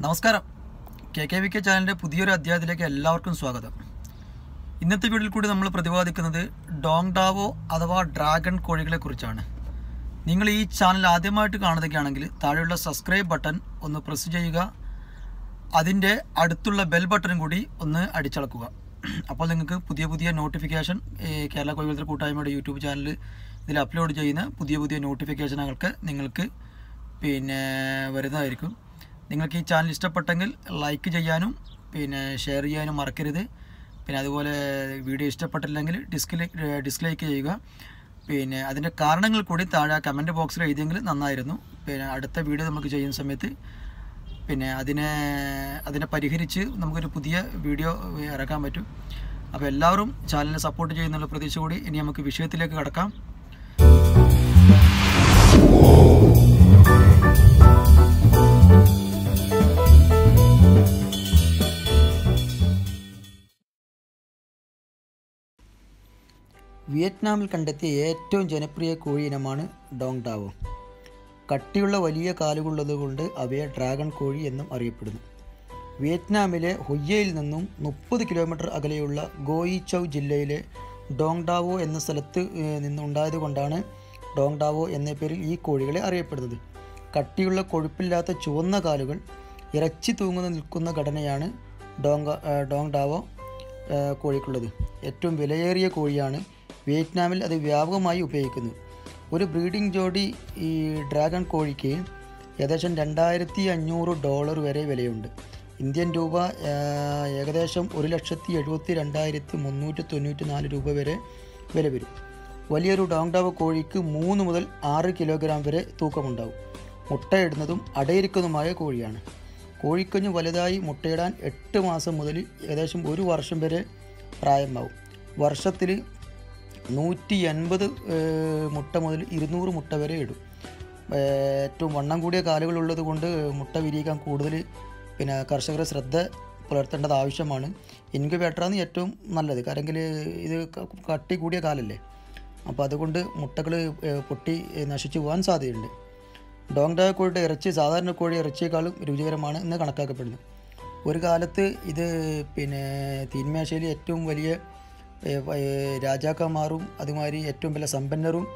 നമസ്കാരം. K K V K ചാനലിന്റെ പുതിയൊരു അധ്യായത്തിലേക്ക് എല്ലാവർക്കും സ്വാഗതം. ഇന്നത്തെ വീഡിയോയിൽ കൂടി നമ്മൾ പ്രതിപാദിക്കുന്നത് ഡോങ് ഡാവോ അഥവാ ഡ്രാഗൺ കോഴികളെ കുറിച്ചാണ്. നിങ്ങൾ ഈ ചാനൽ ആദ്യമായിട്ട് കാണുന്നതൊക്കെയാണെങ്കിൽ താഴെയുള്ള സബ്സ്ക്രൈബ് ബട്ടൺ ഒന്ന് പ്രസ് ചെയ്യുക. അതിന്റെ അടുത്തുള്ള ബെൽ ബട്ടണും കൂടി ഒന്ന് അടിച്ചളക്കുക. അപ്പോൾ നിങ്ങൾക്ക് പുതിയ പുതിയ നോട്ടിഫിക്കേഷൻ കേരള കോഴിവളർത്തൽ കൂട്ടായ്മയുടെ യൂട്യൂബ് ചാനൽ ഇതിൽ അപ്ലോഡ് ചെയ്യുന്ന പുതിയ പുതിയ നോട്ടിഫിക്കേഷനുകൾക്ക് നിങ്ങൾക്ക് പിന്നെ വരുന്നതായിരിക്കും. നിങ്ങൾക്ക് ഈ ചാനൽ ഇഷ്ടപ്പെട്ടെങ്കിൽ ലൈക്ക് ചെയ്യാനും പിന്നെ ഷെയർ ചെയ്യാനും മറക്കരുത്. പിന്നെ അതുപോലെ വീഡിയോ ഇഷ്ടപ്പെട്ടില്ലെങ്കിൽ ഡിസ്ക്ലൈ ഡിസ്ലൈക്ക് ചെയ്യുക. പിന്നെ അതിന്റെ കാരണങ്ങൾ കൂടി താഴെ കമന്റ് ബോക്സിൽ എഴുതിയെങ്കിൽ നന്നായിരുന്നു. പിന്നെ അടുത്ത വീഡിയോ നമുക്ക് ചെയ്യുന്ന സമയത്ത് പിന്നെ അതിനെ അതിനെ പരിഹരിച്ച് നമുക്കൊരു പുതിയ വീഡിയോ ഇറക്കാൻ പറ്റും. അപ്പോൾ എല്ലാവരും ചാനലിനെ സപ്പോർട്ട് ചെയ്യുന്നുള്ള പ്രതീക്ഷ കൂടി ഇനി നമുക്ക് വിഷയത്തിലേക്ക് കടക്കാം. വിയറ്റ്നാമിൽ കണ്ടെത്തിയ ഏറ്റവും ജനപ്രിയ കോഴി ഇനമാണ് ഡോങ് ഡാവോ കട്ടിയുള്ള വലിയ കാലുകളുള്ളതുകൊണ്ട് അവയെ ഡ്രാഗൺ കോഴി എന്നും അറിയപ്പെടുന്നു. വിയറ്റ്നാമിലെ ഹൊയ്യയിൽ നിന്നും മുപ്പത് കിലോമീറ്റർ അകലെയുള്ള ഗോയി ചൗ ജില്ലയിലെ ഡോങ് ഡാവോ എന്ന സ്ഥലത്ത് നിന്നുണ്ടായത് നിന്നുണ്ടായതുകൊണ്ടാണ് ഡോങ് ഡാവോ എന്ന പേരിൽ ഈ കോഴികളെ അറിയപ്പെടുന്നത്. കട്ടിയുള്ള കൊഴുപ്പില്ലാത്ത ചുവന്ന കാലുകൾ ഇറച്ചി തൂങ്ങുന്ന നിൽക്കുന്ന ഘടനയാണ് ഡോങ് ഏഹ്, ഡോങ് ഡാവോ കോഴിക്കുള്ളത്. ഏറ്റവും വിലയേറിയ കോഴിയാണ് വിയറ്റ്നാമിൽ അത് വ്യാപകമായി ഉപയോഗിക്കുന്നു. ഒരു ബ്രീഡിംഗ് ജോഡി ഈ ഡ്രാഗൺ കോഴിക്ക് ഏകദേശം രണ്ടായിരത്തി അഞ്ഞൂറ് ഡോളർ വരെ വിലയുണ്ട്. ഇന്ത്യൻ രൂപ ഏകദേശം ഒരു ലക്ഷത്തി എഴുപത്തി രണ്ടായിരത്തി മുന്നൂറ്റി തൊണ്ണൂറ്റി നാല് രൂപ വരെ വില വരും വലിയൊരു ഡോങ്ഡാവ കോഴിക്ക് മൂന്ന് മുതൽ ആറ് കിലോഗ്രാം വരെ തൂക്കമുണ്ടാവും. മുട്ടയിടുന്നതും അടയിരിക്കുന്നതുമായ കോഴിയാണ്. കോഴിക്കുഞ്ഞ് വലുതായി മുട്ടയിടാൻ എട്ട് മാസം മുതൽ ഏകദേശം ഒരു വർഷം വരെ പ്രായമാവും. വർഷത്തിൽ നൂറ്റി എൺപത് മുട്ട മുതൽ ഇരുന്നൂറ് മുട്ട വരെ ഇടും. ഏറ്റവും വണ്ണം കൂടിയ കാലുകളുള്ളത് കൊണ്ട് മുട്ട വിരിയിക്കാൻ കൂടുതൽ പിന്നെ കർഷകരെ ശ്രദ്ധ പുലർത്തേണ്ടത് ആവശ്യമാണ്. ഇൻക്യുബേറ്ററാണ് ഏറ്റവും നല്ലത്. കാരണം ഇത് കട്ടി കൂടിയ കാലല്ലേ? അപ്പോൾ അതുകൊണ്ട് മുട്ടകൾ പൊട്ടി നശിച്ചു പോകാൻ സാധ്യതയുണ്ട്. ഡോങ്ഡായ കോഴിയുടെ ഇറച്ചി സാധാരണ കോഴി ഇറച്ചിയേക്കാളും രുചികരമാണ് എന്ന് കണക്കാക്കപ്പെടുന്നു. ഒരു കാലത്ത് ഇത് പിന്നെ തീന്മേശയിൽ ഏറ്റവും വലിയ രാജാക്കന്മാരും അതുമാതിരി ഏറ്റവും വലിയ സമ്പന്നരും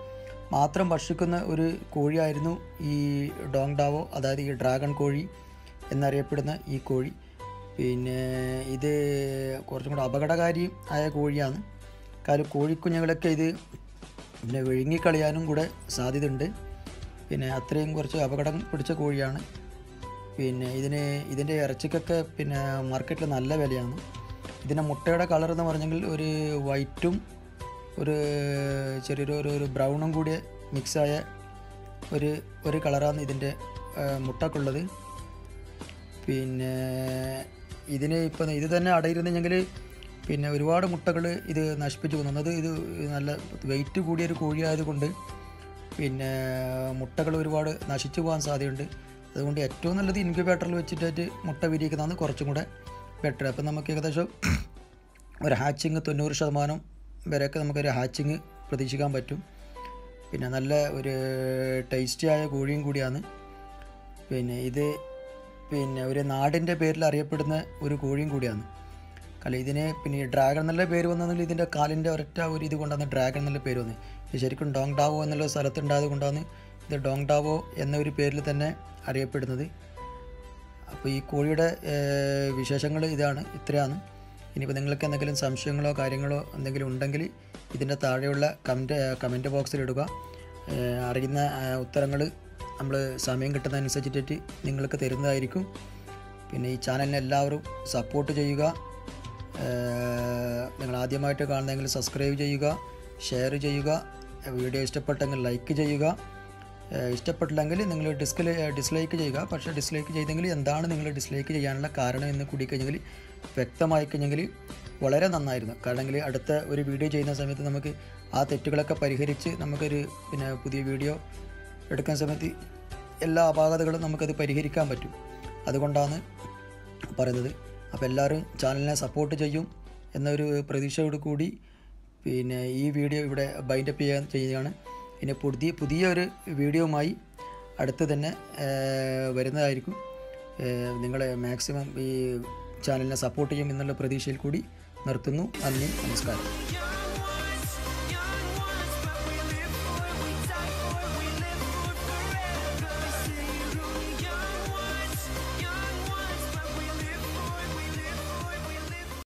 മാത്രം ഭക്ഷിക്കുന്ന ഒരു കോഴിയായിരുന്നു ഈ ഡോങ്ഡാവോ അതായത് ഈ ഡ്രാഗൺ കോഴി എന്നറിയപ്പെടുന്ന ഈ കോഴി. പിന്നെ ഇത് കുറച്ചും കൂടെ അപകടകാരി ആയ കോഴിയാണ്. കാരണം കോഴിക്കുഞ്ഞുങ്ങളൊക്കെ ഇത് പിന്നെ വിഴുങ്ങിക്കളയാനും കൂടെ സാധ്യതയുണ്ട്. പിന്നെ അത്രയും കുറച്ച് അപകടം പിടിച്ച കോഴിയാണ്. പിന്നെ ഇതിന് ഇതിന്റെ ഇറച്ചിക്കൊക്കെ പിന്നെ മാർക്കറ്റിൽ നല്ല വിലയാണ്. ഇതിന്റെ മുട്ടയുടെ കളർ എന്ന് പറഞ്ഞെങ്കിൽ ഒരു വൈറ്റും ഒരു ചെറിയൊരു ഒരു ഒരു ബ്രൗണും കൂടി മിക്സായ ഒരു ഒരു കളറാണ് ഇതിന്റെ മുട്ടക്കുള്ളത്. പിന്നെ ഇതിന് ഇപ്പം ഇത് തന്നെ അടയിരുന്നെങ്കിൽ പിന്നെ ഒരുപാട് മുട്ടകൾ ഇത് നശിപ്പിച്ചു പോകുന്നു. അത് ഇത് നല്ല വെയിറ്റ് കൂടിയൊരു കോഴി ആയതുകൊണ്ട് പിന്നെ മുട്ടകൾ ഒരുപാട് നശിച്ചു പോകാൻ സാധ്യതയുണ്ട്. അതുകൊണ്ട് ഏറ്റവും നല്ലത് ഇൻക്യുബേറ്ററിൽ വെച്ചിട്ടായിട്ട് മുട്ട വിരിയിക്കുന്നതാണ് കുറച്ചും കൂടെ ബെറ്റർ അപ്പം നമുക്ക് ഏകദേശം ഒരു ഹാച്ചിങ് തൊണ്ണൂറ് ശതമാനം വരെയൊക്കെ നമുക്കൊരു ഹാച്ചിങ് പ്രതീക്ഷിക്കാൻ പറ്റും. പിന്നെ നല്ല ഒരു ടേസ്റ്റിയായ കോഴിയും കൂടിയാണ്. പിന്നെ ഇത് പിന്നെ ഒരു നാടിന്റെ പേരിൽ അറിയപ്പെടുന്ന ഒരു കോഴിയും കൂടിയാണ്. അല്ല ഇതിന് പിന്നെ ഡ്രാഗൺ എന്നുള്ള പേര് വന്നതെങ്കിൽ ഇതിന്റെ കാലിന്റെ ഒരൊറ്റ ഒരു ഇത് കൊണ്ടാണ് ഡ്രാഗൺ എന്നുള്ള പേര് വന്നത്. ശരിക്കും ഡോങ് ഡാവോ എന്നുള്ള സ്ഥലത്തുണ്ടായത് കൊണ്ടാണ് ഇത് ഡോങ് ഡാവോ എന്ന ഒരു പേരിൽ തന്നെ അറിയപ്പെടുന്നത്. അപ്പോൾ ഈ കോഴിയുടെ വിശേഷങ്ങൾ ഇതാണ് ഇത്രയാണ്. ഇനിയിപ്പോൾ നിങ്ങൾക്ക് എന്തെങ്കിലും സംശയങ്ങളോ കാര്യങ്ങളോ എന്തെങ്കിലും ഉണ്ടെങ്കിൽ ഇതിന്റെ താഴെയുള്ള കമന്റ് കമന്റ് ബോക്സിൽ ഇടുക. അറിയുന്ന ഉത്തരങ്ങൾ നമ്മൾ സമയം കിട്ടുന്നതനുസരിച്ചിട്ട് നിങ്ങൾക്ക് തരുന്നതായിരിക്കും. പിന്നെ ഈ ചാനലിനെ എല്ലാവരും സപ്പോർട്ട് ചെയ്യുക. നിങ്ങൾ ആദ്യമായിട്ട് കാണുന്നതെങ്കിൽ സബ്സ്ക്രൈബ് ചെയ്യുക ഷെയർ ചെയ്യുക വീഡിയോ ഇഷ്ടപ്പെട്ടെങ്കിൽ ലൈക്ക് ചെയ്യുക. ഇഷ്ടപ്പെട്ടില്ലെങ്കിൽ നിങ്ങൾ ഡിസ്ക് ഡിസ്ലൈക്ക് ചെയ്യുക. പക്ഷേ ഡിസ്ലൈക്ക് ചെയ്തെങ്കിൽ എന്താണ് നിങ്ങൾ ഡിസ്ലൈക്ക് ചെയ്യാനുള്ള കാരണം എന്ന് കൂടി കഴിഞ്ഞെങ്കിൽ വ്യക്തമായി കഴിഞ്ഞെങ്കിൽ വളരെ നന്നായിരുന്നു. കാരണം അടുത്ത ഒരു വീഡിയോ ചെയ്യുന്ന സമയത്ത് നമുക്ക് ആ തെറ്റുകളൊക്കെ പരിഹരിച്ച് നമുക്കൊരു പിന്നെ പുതിയ വീഡിയോ എടുക്കുന്ന സമയത്ത് എല്ലാ അപാകതകളും നമുക്കത് പരിഹരിക്കാൻ പറ്റും. അതുകൊണ്ടാണ് പറയുന്നത്. അപ്പോൾ എല്ലാവരും ചാനലിനെ സപ്പോർട്ട് ചെയ്യും എന്നൊരു പ്രതീക്ഷയോട് കൂടി പിന്നെ ഈ വീഡിയോ ഇവിടെ ബൈൻഡപ്പ് ചെയ്യാൻ ചെയ്യുകയാണ്. ഇനി പുതിയ പുതിയ ഒരു വീഡിയോവുമായി അടുത്ത് തന്നെ വരുന്നതായിരിക്കും. നിങ്ങൾ മാക്സിമം ഈ ചാനലിനെ സപ്പോർട്ട് ചെയ്യും എന്നുള്ള പ്രതീക്ഷയിൽ കൂടി നിർത്തുന്നു. നന്ദി നമസ്കാരം.